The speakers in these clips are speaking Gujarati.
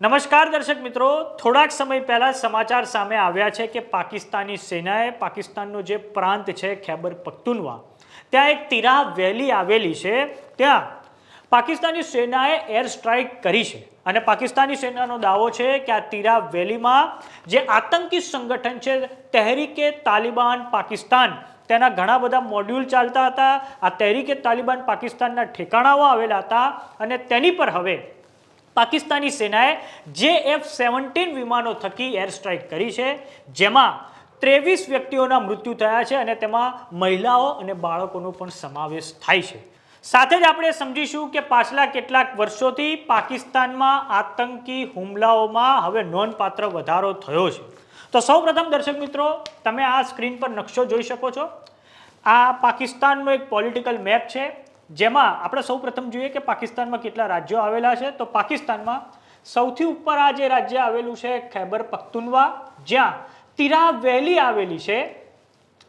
નમસ્કાર દર્શક મિત્રો, થોડાક સમય પહેલાં સમાચાર સામે આવ્યા છે કે પાકિસ્તાની સેનાએ પાકિસ્તાનનો જે પ્રાંત છે, ખૈબર પખ્તુનવા, ત્યાં એક તિરા વેલી આવેલી છે. ત્યાં પાકિસ્તાની સેનાએ એર સ્ટ્રાઇક કરી છે અને પાકિસ્તાની સેનાનો દાવો છે કે આ તિરા વેલીમાં જે આતંકી સંગઠન છે, તહેરીકે તાલિબાન પાકિસ્તાન, તેના ઘણા બધા મોડ્યુલ ચાલતા હતા. આ તહેરીકે તાલિબાન પાકિસ્તાનના ઠેકાણાઓ આવેલા હતા અને તેની પર હવે પાકિસ્તાની સેનાએ જે એફ સેવન્ટીન વિમાનો થકી એર સ્ટ્રાઇક કરી છે, જેમાં ત્રેવીસ વ્યક્તિઓના મૃત્યુ થયા છે અને તેમાં મહિલાઓ અને બાળકોનો પણ સમાવેશ થાય છે. સાથે જ આપણે સમજીશું કે પાછલા કેટલાક વર્ષોથી પાકિસ્તાનમાં આતંકી હુમલાઓમાં હવે નોંધપાત્ર વધારો થયો છે. તો સૌપ્રથમ દર્શક મિત્રો, તમે આ સ્ક્રીન પર નકશો જોઈ શકો છો. આ પાકિસ્તાનનો એક પોલિટિકલ મેપ છે. જેમાં આપણે સૌ પ્રથમ જોઈએ કે પાકિસ્તાનમાં કેટલા રાજ્યો આવેલા છે. તો પાકિસ્તાનમાં સૌથી ઉપર આ જે રાજ્ય આવેલું છે, ખૈબર પખ્તુનવા, જ્યાં તિરા વેલી આવેલી છે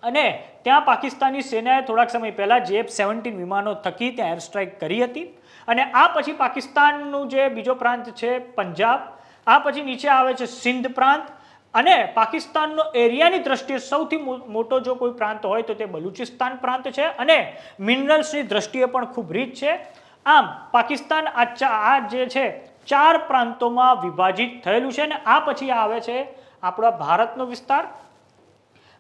અને ત્યાં પાકિસ્તાની સેનાએ થોડાક સમય પહેલાં જે સેવન્ટીન વિમાનો થકી ત્યાં એર સ્ટ્રાઇક કરી હતી. અને આ પછી પાકિસ્તાનનું જે બીજો પ્રાંત છે, પંજાબ, આ પછી નીચે આવે છે સિંધ પ્રાંત અને પાકિસ્તાનનો એરિયાની દ્રષ્ટિએ સૌથી મોટો જો કોઈ પ્રાંત હોય તો તે બલુચિસ્તાન પ્રાંત છે અને મિનરલ્સની દ્રષ્ટિએ પણ ખૂબ રીચ છે. આમ, પાકિસ્તાન આ આ જે છે, ચાર પ્રાંતોમાં વિભાજિત થયેલું છે અને આ પછી આવે છે આપણા ભારતનો વિસ્તાર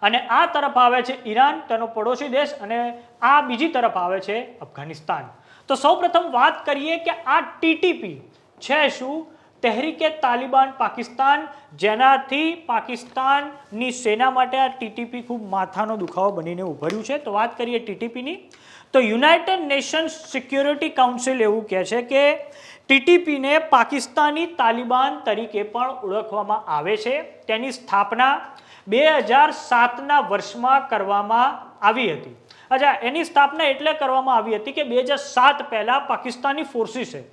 અને આ તરફ આવે છે ઈરાન, તેનો પડોશી દેશ અને આ બીજી તરફ આવે છે અફઘાનિસ્તાન. તો સૌપ્રથમ વાત કરીએ કે આ ટીટીપી છે શું? તહેરીકે તાલિબાન પાકિસ્તાન, જેનાથી પાકિસ્તાનની સેના માટે આ ટીટીપી ખૂબ માથાનો દુખાવો બનીને ઉભર્યું છે. તો વાત કરીએ ટીટીપીની. તો યુનાઇટેડ નેશન્સ સિક્યોરિટી કાઉન્સિલ એવું કહે છે કે ટીટીપીને પાકિસ્તાની તાલિબાન તરીકે પણ ઓળખવામાં આવે છે. તેની સ્થાપના બે હજાર સાતના વર્ષમાં કરવામાં આવી હતી. અચ્છા, એની સ્થાપના એટલે કરવામાં આવી હતી કે બે હજાર સાત પહેલાં પાકિસ્તાની ફોર્સિસે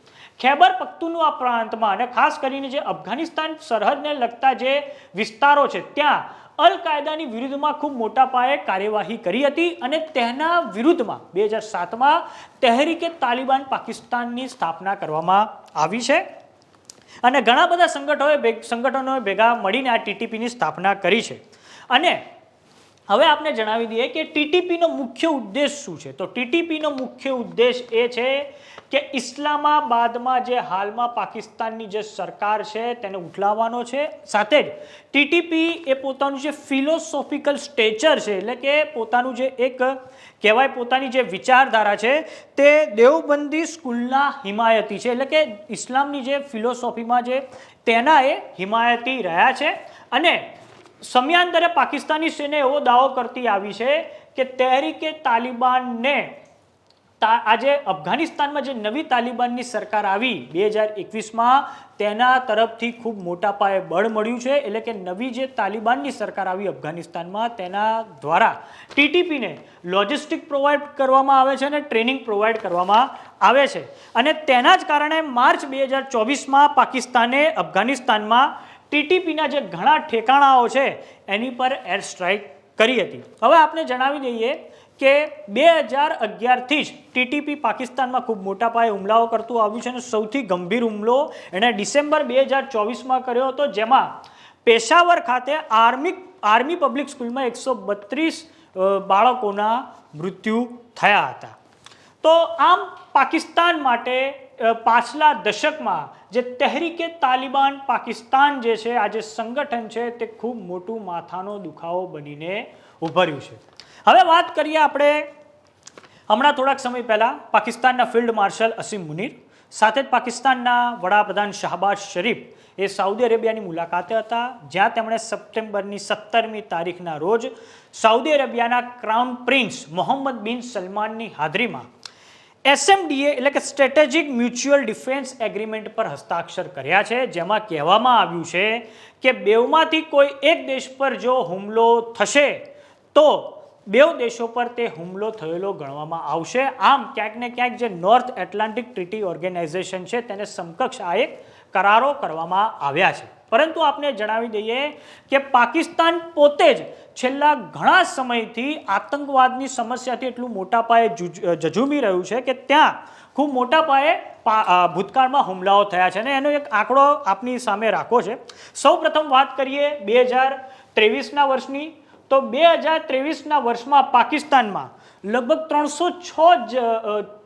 ખૈબર પખ્તુનવા પ્રાંતમાં અને ખાસ કરીને જે અફઘાનિસ્તાન સરહદને લગતા જે વિસ્તારો છે, ત્યાં અલ કાયદાની વિરુદ્ધમાં ખૂબ મોટા પાયે કાર્યવાહી કરી હતી અને તેના વિરુદ્ધમાં બે હજાર સાતમાં તહેરીકે તાલિબાન પાકિસ્તાનની સ્થાપના કરવામાં આવી છે. અને ઘણા બધા સંગઠનોએ સંગઠનોએ ભેગા મળીને આ ટીટીપીની સ્થાપના કરી છે. અને હવે આપને જણાવી દઈએ કે ટીટીપીનો મુખ્ય ઉદ્દેશ શું છે? તો ટીટીપીનો મુખ્ય ઉદ્દેશ એ છે કે ઇસ્લામાબાદમાં જે હાલમાં પાકિસ્તાનની જે સરકાર છે તેને ઉઠલાવવાનો છે. સાથે જ ટીટીપી એ પોતાનું જે ફિલોસોફિકલ સ્ટેચર છે, એટલે કે પોતાનું જે એક કહેવાય પોતાની જે વિચારધારા છે તે દેવબંદી સ્કૂલના હિમાયતી છે, એટલે કે ઇસ્લામની જે ફિલોસોફીમાં જે તેના એ હિમાયતી રહ્યા છે. અને સમયાંતરે પાકિસ્તાની સેને એવો દાવો કરતી આવી છે કે તહેરીકે તાલિબાનને આજે અફઘાનિસ્તાનમાં જે નવી તાલિબાનની સરકાર આવી બે હજાર એકવીસમાં, તેના તરફથી ખૂબ મોટા પાયે બળ મળ્યું છે. એટલે કે નવી જે તાલિબાનની સરકાર આવી અફઘાનિસ્તાનમાં, તેના દ્વારા ટીટીપીને લોજિસ્ટિક પ્રોવાઈડ કરવામાં આવે છે અને ટ્રેનિંગ પ્રોવાઈડ કરવામાં આવે છે. અને તેના જ કારણે માર્ચ બે હજાર ચોવીસમાં પાકિસ્તાને અફઘાનિસ્તાનમાં ટીટીપીના જે ઘણા ઠેકાણાઓ છે, એની પર એર સ્ટ્રાઇક કરી હતી. હવે આપણે જણાવી દઈએ કે બે હજાર અગિયારથી જ ટીટીપી પાકિસ્તાનમાં ખૂબ મોટા પાયે હુમલાઓ કરતું આવ્યું છે અને સૌથી ગંભીર હુમલો એણે ડિસેમ્બર બે હજાર ચોવીસમાં કર્યો હતો, જેમાં પેશાવર ખાતે આર્મી આર્મી પબ્લિક સ્કૂલમાં એકસો બત્રીસ બાળકોના મૃત્યુ થયા હતા. તો આમ પાકિસ્તાન માટે પાછલા દશકમાં જે તહેરીકે તાલિબાન પાકિસ્તાન જે છે, આ જે સંગઠન છે, તે ખૂબ મોટું માથાનો દુખાવો બનીને ઉભર્યું છે. હવે વાત કરીએ આપણે હમણાં થોડાક સમય પહેલાં પાકિસ્તાનના ફિલ્ડ માર્શલ અસીમ મુનીર, સાથે જ પાકિસ્તાનના વડાપ્રધાન શાહબાઝ શરીફ એ સાઉદી અરેબિયાની મુલાકાતે હતા, જ્યાં તેમણે સપ્ટેમ્બરની સત્તરમી તારીખના રોજ સાઉદી અરેબિયાના ક્રાઉન પ્રિન્સ મોહમ્મદ બિન સલમાનની હાજરીમાં એસએમડીએ એટલે કે સ્ટ્રેટેજિક મ્યુચ્યુઅલ ડિફેન્સ એગ્રીમેન્ટ પર હસ્તાક્ષર કર્યા છે. જેમાં કહેવામાં આવ્યું છે કે બેવમાંથી કોઈ એક દેશ પર જો હુમલો થશે, તો બેવ દેશો પર તે હુમલો થયેલો ગણવામાં આવશે. આમ, ક્યાંક ને ક્યાંક જે નોર્થ એટલાન્ટિક ટ્રીટી ઓર્ગેનાઇઝેશન છે, તેને સમકક્ષ આ એક કરારો કરવામાં આવ્યા છે. પરંતુ આપણે જણાવી દઈએ કે પાકિસ્તાન પોતે જ છેલ્લા ઘણા સમયથી આતંકવાદની સમસ્યાથી એટલું મોટા પાયે જજુમી રહ્યું છે કે ત્યાં ખૂબ મોટા પાયે ભૂતકાળમાં હુમલાઓ થયા છે. અને એનો એક આંકડો આપની સામે રાખો છે. સૌ વાત કરીએ બે હજાર ત્રેવીસના વર્ષની તો બે હજાર ત્રેવીસના વર્ષમાં પાકિસ્તાનમાં લગભગ ત્રણસો છ જ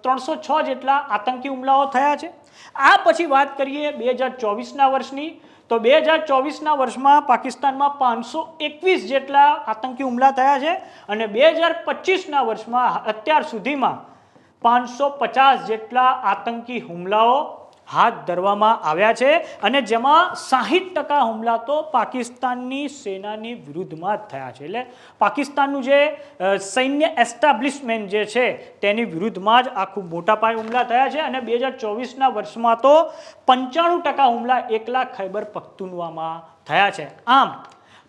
ત્રણસો છ જેટલા આતંકી હુમલાઓ થયા છે. આ પછી વાત કરીએ બે હજાર ચોવીસના વર્ષની. તો બે હજાર ચોવીસના વર્ષમાં પાકિસ્તાનમાં પાંચસો એકવીસ જેટલા આતંકી હુમલા થયા છે અને બે હજાર પચીસના વર્ષમાં અત્યાર સુધીમાં પાંચસો પચાસ જેટલા આતંકી હુમલાઓ હાથ ધરવામાં આવ્યા છે અને જેમાં સાહીઠ ટકા હુમલા તો પાકિસ્તાનની સેનાની વિરુદ્ધમાં જ થયા છે. એટલે પાકિસ્તાનનું જે સૈન્ય એસ્ટાબ્લિશમેન્ટ જે છે તેની વિરુદ્ધમાં જ આ ખૂબ મોટા પાયે હુમલા થયા છે અને બે હજાર ચોવીસના વર્ષમાં તો પંચાણું ટકા હુમલા એકલા ખૈબર પખ્તુનવામાં થયા છે. આમ,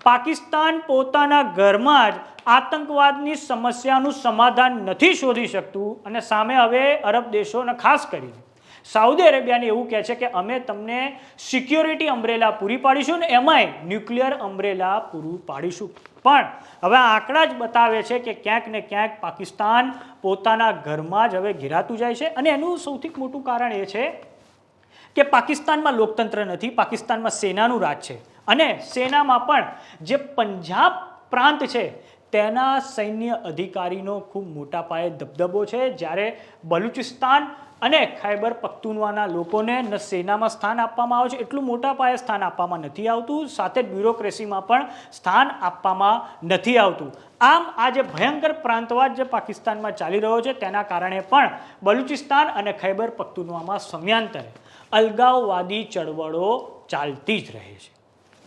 પાકિસ્તાન પોતાના ઘરમાં જ આતંકવાદની સમસ્યાનું સમાધાન નથી શોધી શકતું અને સામે હવે અરબ દેશોને ખાસ કરીને સાઉદી અરેબિયાને એવું કહે છે કે અમે તમને સિક્યોરિટી અમ્બ્રેલા પૂરી પાડીશું ને એમાંય ન્યુક્લિયર અમ્બ્રેલા પૂરું પાડીશું. પણ હવે આંકડા જ બતાવે છે કે ક્યાંક ને ક્યાંક પાકિસ્તાન પોતાના ઘરમાં જ હવે ઘેરાતું જાય છે અને એનું સૌથી મોટું કારણ એ છે કે પાકિસ્તાનમાં લોકતંત્ર નથી, પાકિસ્તાનમાં સેનાનું રાજ છે. અને સેનામાં પણ જે પંજાબ પ્રાંત છે, તેના સૈન્ય અધિકારીનો ખૂબ મોટા પાયે દબદબો છે. જ્યારે બલુચિસ્તાન અને ખૈબર પખ્તુનવાના લોકોને ન સેનામાં સ્થાન આપવામાં આવે છે. એટલું મોટા પાયે સ્થાન આપવામાં નથી આવતું. સાથે જ બ્યુરોક્રેસીમાં પણ સ્થાન આપવામાં નથી આવતું. આમ, આ જે ભયંકર પ્રાંતવાદ જે પાકિસ્તાનમાં ચાલી રહ્યો છે, તેના કારણે પણ બલુચિસ્તાન અને ખૈબર પખ્તુનવામાં સમયાંતરે અલગાવવાદી ચળવળો ચાલતી જ રહે છે.